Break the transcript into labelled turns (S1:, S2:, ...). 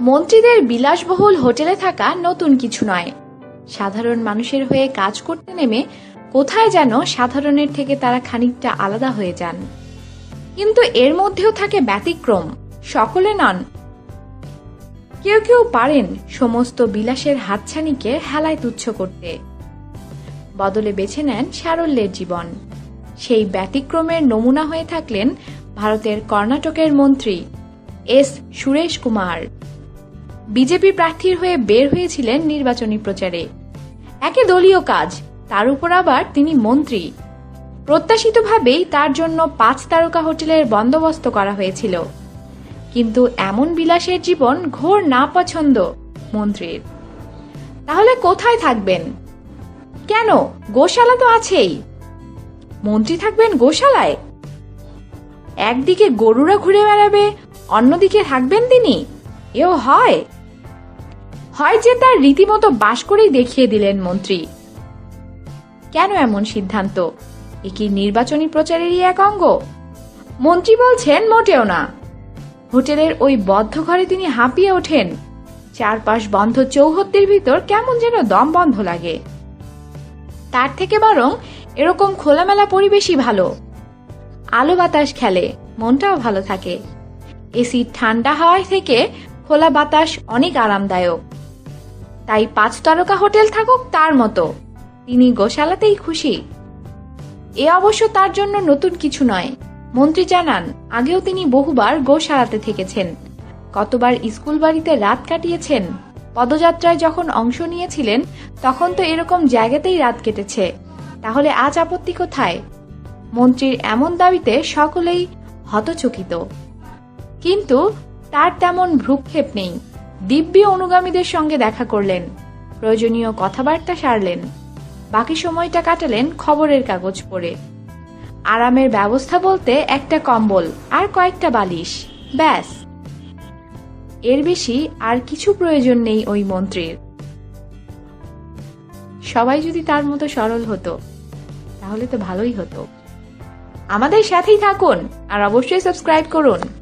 S1: মন্ত্রীদের বিলাসবহুল হোটেলে থাকা নতুন কিছু নয়। সাধারণ মানুষের হয়ে কাজ করতে নেমে কোথায় যেন সাধারণের থেকে তারা খানিকটা আলাদা হয়ে যান। কিন্তু এর মধ্যেও থাকে ব্যতিক্রম। সকলে নন। কেউ কেউ পারেন সমস্ত বিলাসের হাতছানিকে হেলায় তুচ্ছ করতে। বদলে বেছে নেন সারল্যের জীবন। সেই ব্যতিক্রমের নমুনা হয়ে থাকলেন ভারতের কর্ণাটকের মন্ত্রী এস সুরেশ কুমার। বিজেপি প্রার্থীর হয়ে বের হয়েছিলেন নির্বাচনী প্রচারে। একে দলীয় কাজ, তার উপর আবার তিনি মন্ত্রী। প্রত্যাশিতভাবেই তার জন্য পাঁচ তারকা হোটেলের বন্দোবস্ত করা হয়েছিল। কিন্তু এমন বিলাসের জীবন ঘোর না পছন্দ মন্ত্রীর। তাহলে কোথায় থাকবেন? কেন? গোশালা তো আছেই। মন্ত্রী থাকবেন গোশালায়? একদিকে গরুরা ঘুরে বেড়াবে অন্যদিকে থাকবেন তিনি? এও হয়। হয় যে তার রীতিমতো বাস করেই দেখিয়ে দিলেন মন্ত্রী। কেন এমন সিদ্ধান্ত? এ কি নির্বাচনী প্রচারেরই এক অঙ্গ? মন্ত্রী বলছেন, মোটেও না। হোটেলের ওই বদ্ধ ঘরে তিনি হাঁপিয়ে ওঠেন। চারপাশ বন্ধ চৌহদ্দির ভিতর কেমন যেন দম বন্ধ লাগে। তার থেকে বরং এরকম খোলামেলা পরিবেশই ভালো। আলো বাতাস খেলে, মনটাও ভালো থাকে। এসি ঠান্ডা হাওয়ায় থেকে খোলা বাতাস অনেক আরামদায়ক। তাই পাঁচ তারকা হোটেল থাকুক তার মতো। তিনি গোশালাতেই খুশি। এ অবশ্য তার জন্য নতুন কিছু নয়। মন্ত্রী জানান, আগেও তিনি বহুবার গোশালাতে থেকেছেন। কতবার স্কুল বাড়িতে রাত কাটিয়েছেন। পদযাত্রায় যখন অংশ নিয়েছিলেন, তখন তো এরকম জায়গাতেই রাত কেটেছে। তাহলে আজ আপত্তি কোথায়? মন্ত্রীর এমন দাবিতে সকলেই হতচকিত। কিন্তু তার তেমন ভ্রুক্ষেপ নেই। দিব্যি অনুগামীদের সঙ্গে দেখা করলেন। প্রয়োজনীয় কথাবার্তা সারলেন। বাকি সময়টা কাটালেন খবরের কাগজ পড়ে। আরামের ব্যবস্থা বলতে একটা কম্বল আর কয়েকটা বালিশ, ব্যাস। এর বেশি আর কিছু প্রয়োজন নেই ওই মন্ত্রীর। সবাই যদি তার মতো সরল হতো, তাহলে তো ভালোই হতো। আমাদের সাথেই থাকুন আর অবশ্যই সাবস্ক্রাইব করুন।